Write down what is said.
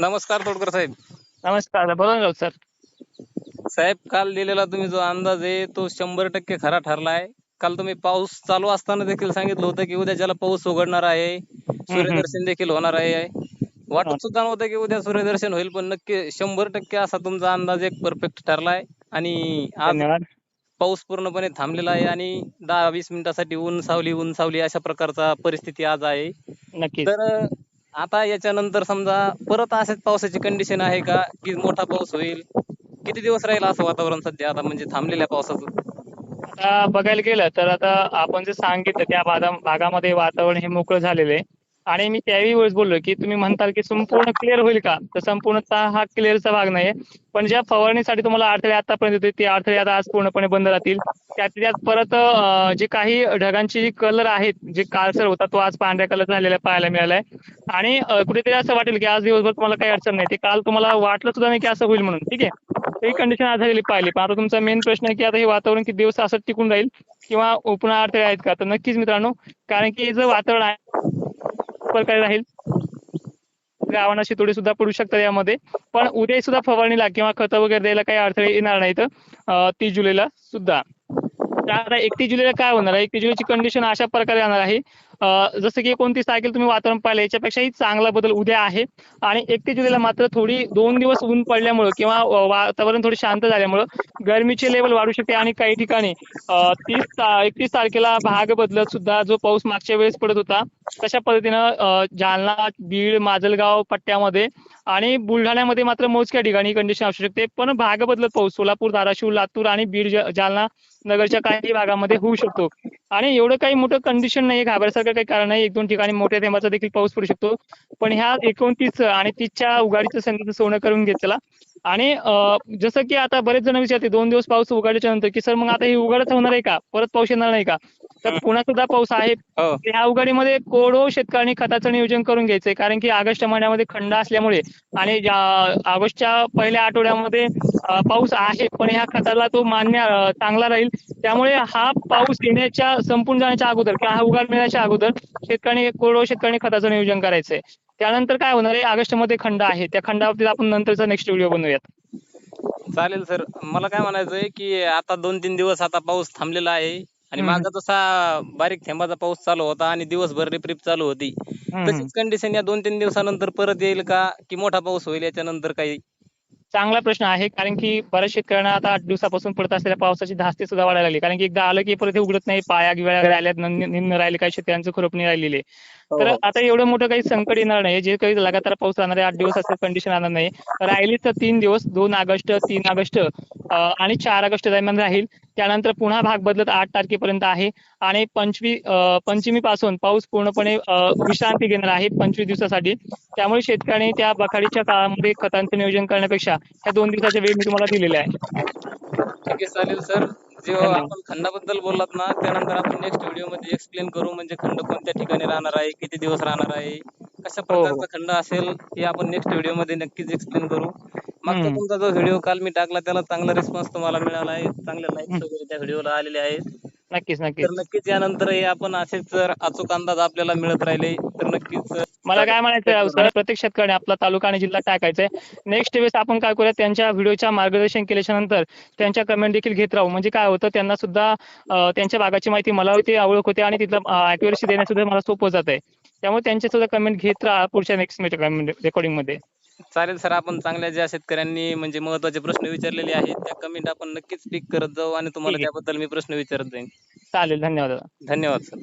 नमस्कार तोडकर साहेब. नमस्कार बोला ना सर. साहेब काल दिलेला तुम्ही जो अंदाज आहे तो शंभर टक्के खरा ठरलाय. काल तुम्ही पाऊस चालू असताना देखील सांगितलं होतं की उद्या ज्याला पाऊस उघडणार आहे सूर्यदर्शन देखील होणार आहे. वाटत सुद्धा नव्हतं की उद्या सूर्यदर्शन होईल पण नक्की शंभर टक्के असा तुमचा अंदाज एक परफेक्ट ठरलाय. आणि आज पाऊस पूर्णपणे थांबलेला आहे आणि दहा वीस मिनिटासाठी ऊन सावली ऊन सावली अशा प्रकारचा परिस्थिती आज आहे. नक्कीच. तर आता याच्यानंतर समजा परत असेच पावसाची कंडिशन आहे का की मोठा पाऊस होईल? किती दिवस राहील असं वातावरण सध्या आता म्हणजे थांबलेल्या पावसाचं? आता बघायला गेलं तर आता आपण जे सांगितलं त्या भागामध्ये वातावरण हे मोकळं झालेलं आहे. आणि मी त्यावेळी वेळेस बोललो की तुम्ही म्हणताल की संपूर्ण क्लिअर होईल का? तर संपूर्ण हा क्लिअरचा भाग नाही पण ज्या फवारणीसाठी तुम्हाला अडथळे आतापर्यंत होते ते अडथळे आता आज पूर्णपणे बंद राहतील. त्यात त्यात परत जे काही ढगांचे जे कलर आहेत जे काळसर होता तो आज पांढऱ्या कलर झालेला पाहायला मिळालाय. आणि कुठेतरी असं वाटेल की आज दिवसभर तुम्हाला काही अडचण नाही. ते काल तुम्हाला वाटलं सुद्धा नाही की असं होईल म्हणून. ठीक आहे? ही कंडिशन आज झालेली पाहिली. पण आता तुमचा मेन प्रश्न आहे की आता हे वातावरण किती दिवस असं टिकून राहील? किंवा पुन्हा अडथळे आहेत का? तर नक्कीच मित्रांनो कारण की जे वातावरण आहे प्रकारे राहील गावांना शितोडे सुद्धा पडू शकतात यामध्ये. पण उद्या सुद्धा फवारणीला किंवा खतं वगैरे द्यायला काही अडथळे येणार नाहीत तीस जुलैला सुद्धा. एकतीस जुलैला काय होणार आहे? एकतीस जुलैची कंडिशन अशा प्रकारे राहणार आहे. जसं की एकोणतीस तारखेला तुम्ही वातावरण पाहिलं याच्यापेक्षाही चांगला बदल उद्या आहे. आणि एकतीस जुलैला मात्र थोडी दोन दिवस ऊन पडल्यामुळं किंवा वातावरण थोडी शांत झाल्यामुळं गरमीचे लेवल वाढू शकते आणि काही ठिकाणी तीस एकतीस तारखेला भाग बदलत सुद्धा जो पाऊस मागच्या वेळेस पडत होता तशा पद्धतीनं जालना बीड माजलगाव पट्ट्यामध्ये आणि बुलढाण्यामध्ये मात्र मोजक्या ठिकाणी कंडिशन असू शकते. पण भाग बदलत पाऊस सोलापूर धाराशिव लातूर आणि बीड जालना नगरच्या काही भागामध्ये होऊ शकतो. आणि एवढं काही मोठं कंडिशन नाही घाबरायसारखं काही कारण नाही एक दोन ठिकाणी मोठ्या थेंबाचा देखील पाऊस पडू शकतो. पण ह्या एकोणतीस आणि तीसच्या उघाडीचं संधीचं सोनं करून घेतला आणि जसं की आता बरेच जण विचारते दोन दिवस पाऊस उघाडल्याच्या नंतर की सर मग आता ही उघाडच होणार आहे का? परत पाऊस येणार नाही का? तर पुन्हा सुद्धा पाऊस आहे. हो. ह्या उघाडीमध्ये कोरडो शेतकऱ्यांनी खताचं नियोजन करून घ्यायचंय. कारण की ऑगस्ट महिन्यामध्ये खंड असल्यामुळे आणि ऑगस्टच्या पहिल्या आठवड्यामध्ये पाऊस आहे पण ह्या खताला तो मान्य चांगला राहील. त्यामुळे हा पाऊस येण्याच्या संपून जाण्याच्या अगोदर किंवा हा उघाड मिळण्याच्या अगोदर शेतकऱ्यांनी कोरडो शेतकऱ्यांनी खताचं नियोजन करायचंय. त्यानंतर काय होणार आहे? ऑगस्टमध्ये खंड आहे. त्या खंडावरती आपण नंतरचा नेक्स्ट व्हिडिओ बनवूयात. चालेल सर मला काय म्हणायचंय की आता दोन तीन दिवस आता पाऊस थांबलेला आहे. आणि. मागं जसा बारीक थेंबाचा पाऊस चालू होता आणि दिवसभर रिपरिप चालू होती. तशीच कंडिशन या दोन तीन दिवसानंतर परत येईल का? की मोठा पाऊस होईल याच्यानंतर काही चांगला प्रश्न आहे कारण की बऱ्याच शेतकऱ्यांना आता आठ दिवसापासून पडत असलेल्या पावसाची धास्ती सुद्धा वाढायला लागली कारण की एकदा आलं की परत हे उघडत नाही पाया गिळ्या राहिल्यात निम्न राहिले काही शेतकऱ्यांचं खुरपणी राहिलेली आहे. तर हो. आता एवढं मोठं काही संकट येणार नाही जे काही लगातार पाऊस राहणार आहे आठ दिवस असं कंडिशन राहणार नाही राहिली तर तीन दिवस दोन ऑगस्ट तीन ऑगस्ट आणि चार ऑगस्ट दरम्यान राहील त्यानंतर पुन्हा भाग बदलत आठ तारखेपर्यंत आहे. आणि पंचवी पंचमी पासून पाऊस पूर्णपणे विश्रांती घेणार आहे पंचवीस दिवसासाठी. त्यामुळे शेतकऱ्यांनी त्या बखाडीच्या काळामध्ये खतांचं नियोजन करण्यापेक्षा ह्या दोन दिवसाच्या वेळ मी तुम्हाला दिलेला आहे ठीक आहे चालेल सर. जेव्हा धन्यवाद. आपण खंडाबद्दल बोललात ना त्यानंतर आपण नेक्स्ट व्हिडिओमध्ये एक्सप्लेन करू म्हणजे खंड कोणत्या ठिकाणी राहणार आहे किती दिवस राहणार आहे कशा हो. प्रकारचा खंड असेल हे आपण नेक्स्ट व्हिडिओमध्ये नक्कीच एक्सप्लेन करू. मागचा. तुमचा जो व्हिडिओ काल मी टाकला त्याला चांगला रिस्पॉन्स तुम्हाला मिळाला आहे. चांगले लाईक्स. वगैरे त्या व्हिडिओला आलेले आहेत. नक्कीच नक्कीच. तर नक्कीच यानंतर हे आपण असेच जर अचूक अंदाज आपल्याला मिळत राहिले तर नक्कीच मला काय म्हणायचं आहे सर प्रत्येक शेतकऱ्याने आपला तालुका आणि जिल्हा टाकायचा आहे नेक्स्ट वेळेस आपण काय करूया त्यांच्या व्हिडिओच्या मार्गदर्शन केल्याच्यानंतर त्यांच्या कमेंट देखील घेत राहू. म्हणजे काय होतं त्यांना सुद्धा अं, त्यांच्या भागाची माहिती मला होती ओळख होते आणि तिथलं अॅक्युरेसी देण्यास सुद्धा मला सोपं जात आहे त्यामुळे त्यांचे सुद्धा कमेंट घेत राहा पुढच्या नेक्स्ट रेकॉर्डिंगमध्ये. चालेल सर आपण चांगल्या ज्या शेतकऱ्यांनी म्हणजे महत्त्वाचे प्रश्न विचारलेले आहेत त्या कमेंट आपण नक्कीच पिक करत जाऊ आणि तुम्हाला ठीक आहे. त्याबद्दल मी प्रश्न विचारत जाईन. चालेल धन्यवाद दादा. धन्यवाद सर.